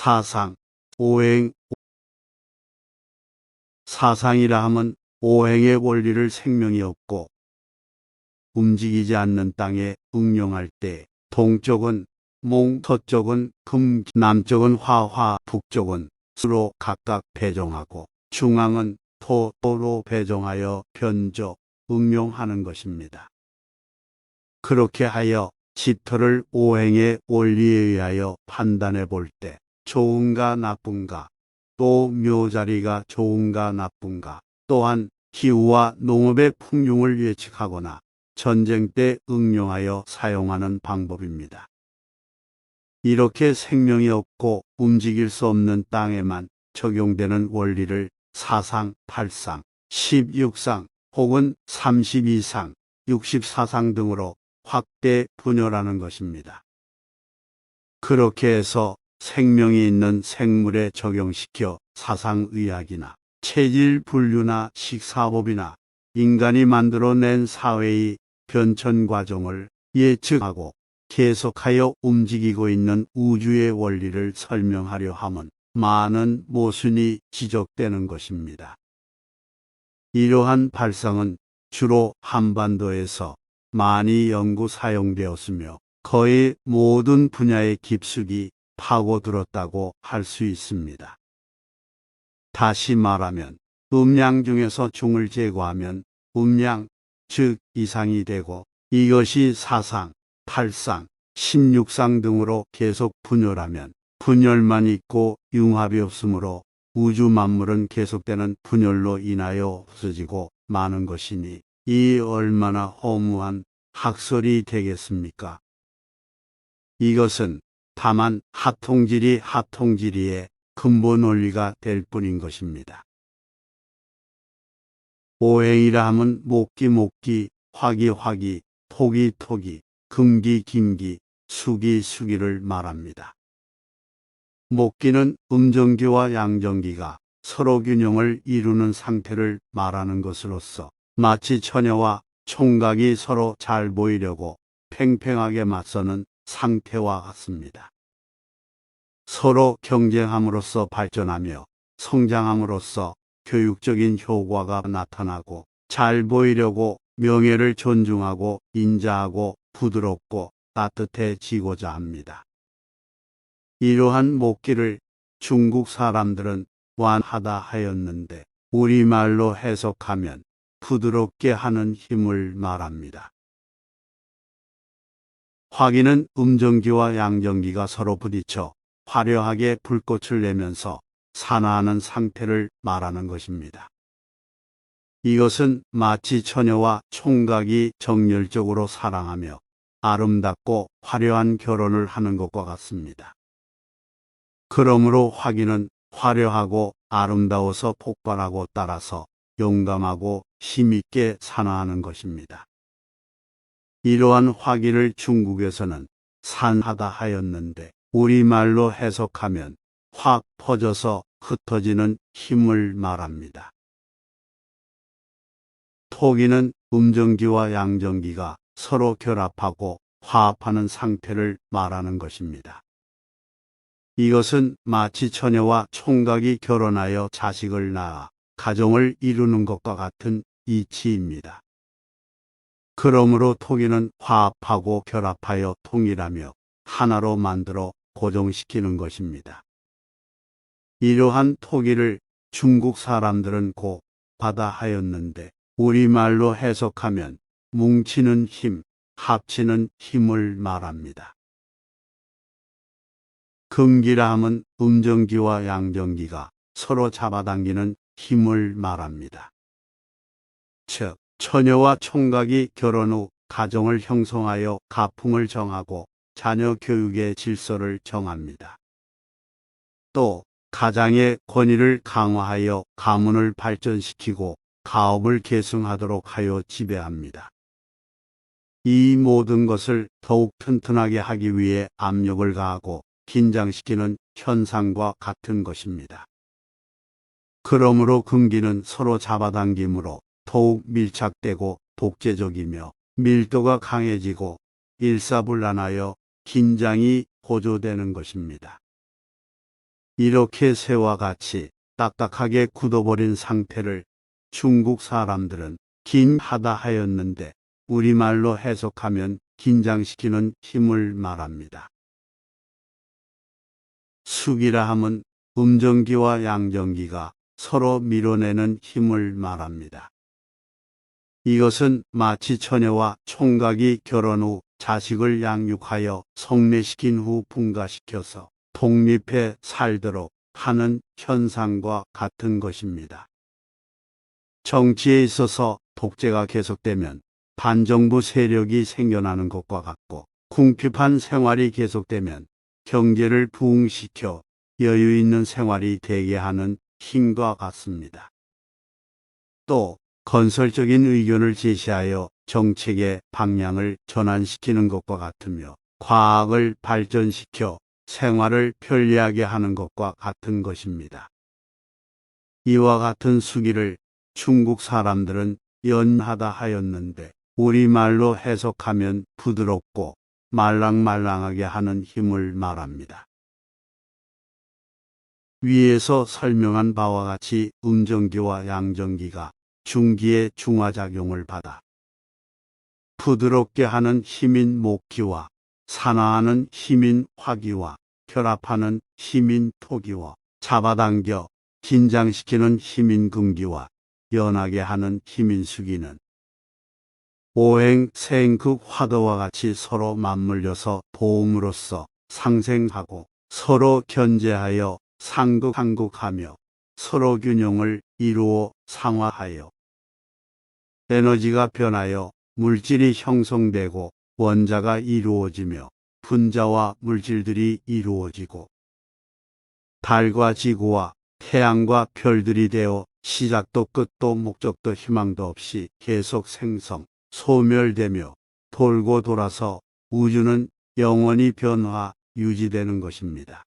사상, 오행, 사상이라 함은 오행의 원리를 생명이 없고 움직이지 않는 땅에 응용할 때 동쪽은 몽, 서쪽은 금, 남쪽은 화화, 북쪽은 수로 각각 배정하고 중앙은 토, 토로 배정하여 변조, 응용하는 것입니다. 그렇게 하여 지터를 오행의 원리에 의하여 판단해 볼 때 좋은가 나쁜가 또 묘자리가 좋은가 나쁜가 또한 기후와 농업의 풍흉을 예측하거나 전쟁 때 응용하여 사용하는 방법입니다. 이렇게 생명이 없고 움직일 수 없는 땅에만 적용되는 원리를 사상, 팔상, 16상 혹은 32상, 64상 등으로 확대 분열하는 것입니다. 그렇게 해서 생명이 있는 생물에 적용시켜 사상의학이나 체질 분류나 식사법이나 인간이 만들어낸 사회의 변천 과정을 예측하고 계속하여 움직이고 있는 우주의 원리를 설명하려 함은 많은 모순이 지적되는 것입니다. 이러한 발상은 주로 한반도에서 많이 연구 사용되었으며 거의 모든 분야에 깊숙이 파고들었다고 할 수 있습니다. 다시 말하면 음양 중에서 중을 제거하면 음양, 즉 이상이 되고 이것이 사상, 팔상, 16상 등으로 계속 분열하면 분열만 있고 융합이 없으므로 우주 만물은 계속되는 분열로 인하여 없어지고 마는 것이니 이 얼마나 허무한 학설이 되겠습니까? 이것은 다만 하통질이 하통질이의 근본 원리가 될 뿐인 것입니다. 오행이라 함은 목기 목기, 화기 화기, 토기 토기, 금기 김기, 수기 수기를 말합니다. 목기는 음정기와 양정기가 서로 균형을 이루는 상태를 말하는 것으로서 마치 처녀와 총각이 서로 잘 보이려고 팽팽하게 맞서는 상태와 같습니다. 서로 경쟁함으로써 발전하며 성장함으로써 교육적인 효과가 나타나고 잘 보이려고 명예를 존중하고 인자하고 부드럽고 따뜻해지고자 합니다. 이러한 목기를 중국 사람들은 완하다 하였는데 우리말로 해석하면 부드럽게 하는 힘을 말합니다. 화기는 음정기와 양정기가 서로 부딪혀 화려하게 불꽃을 내면서 산화하는 상태를 말하는 것입니다. 이것은 마치 처녀와 총각이 정열적으로 사랑하며 아름답고 화려한 결혼을 하는 것과 같습니다. 그러므로 화기는 화려하고 아름다워서 폭발하고 따라서 용감하고 힘있게 산화하는 것입니다. 이러한 화기를 중국에서는 산하다 하였는데 우리말로 해석하면 확 퍼져서 흩어지는 힘을 말합니다. 토기는 음정기와 양정기가 서로 결합하고 화합하는 상태를 말하는 것입니다. 이것은 마치 처녀와 총각이 결혼하여 자식을 낳아 가정을 이루는 것과 같은 이치입니다. 그러므로 토기는 화합하고 결합하여 통일하며 하나로 만들어 고정시키는 것입니다. 이러한 토기를 중국 사람들은 고 바다 하였는데 우리말로 해석하면 뭉치는 힘, 합치는 힘을 말합니다. 금기라 함은 음정기와 양정기가 서로 잡아당기는 힘을 말합니다. 즉, 처녀와 총각이 결혼 후 가정을 형성하여 가풍을 정하고 자녀 교육의 질서를 정합니다. 또 가장의 권위를 강화하여 가문을 발전시키고 가업을 계승하도록 하여 지배합니다. 이 모든 것을 더욱 튼튼하게 하기 위해 압력을 가하고 긴장시키는 현상과 같은 것입니다. 그러므로 금기는 서로 잡아당김으로 더욱 밀착되고 독재적이며 밀도가 강해지고 일사불란하여 긴장이 고조되는 것입니다. 이렇게 새와 같이 딱딱하게 굳어버린 상태를 중국 사람들은 긴하다 하였는데 우리말로 해석하면 긴장시키는 힘을 말합니다. 숙이라 함은 음정기와 양정기가 서로 밀어내는 힘을 말합니다. 이것은 마치 처녀와 총각이 결혼 후 자식을 양육하여 성례시킨 후 분가시켜서 독립해 살도록 하는 현상과 같은 것입니다. 정치에 있어서 독재가 계속되면 반정부 세력이 생겨나는 것과 같고 궁핍한 생활이 계속되면 경제를 부흥시켜 여유 있는 생활이 되게 하는 힘과 같습니다. 또 건설적인 의견을 제시하여 정책의 방향을 전환시키는 것과 같으며 과학을 발전시켜 생활을 편리하게 하는 것과 같은 것입니다. 이와 같은 수기를 중국 사람들은 연하다 하였는데 우리말로 해석하면 부드럽고 말랑말랑하게 하는 힘을 말합니다. 위에서 설명한 바와 같이 음정기와 양정기가 중기의 중화작용을 받아 부드럽게 하는 힘인 목기와 산화하는 힘인 화기와 결합하는 힘인 토기와 잡아당겨 긴장시키는 힘인 금기와 연하게 하는 힘인 수기는 오행, 생극, 화도와 같이 서로 맞물려서 도움으로써 상생하고 서로 견제하여 상극한극하며 서로 균형을 이루어 상화하여 에너지가 변하여 물질이 형성되고 원자가 이루어지며 분자와 물질들이 이루어지고 달과 지구와 태양과 별들이 되어 시작도 끝도 목적도 희망도 없이 계속 생성, 소멸되며 돌고 돌아서 우주는 영원히 변화, 유지되는 것입니다.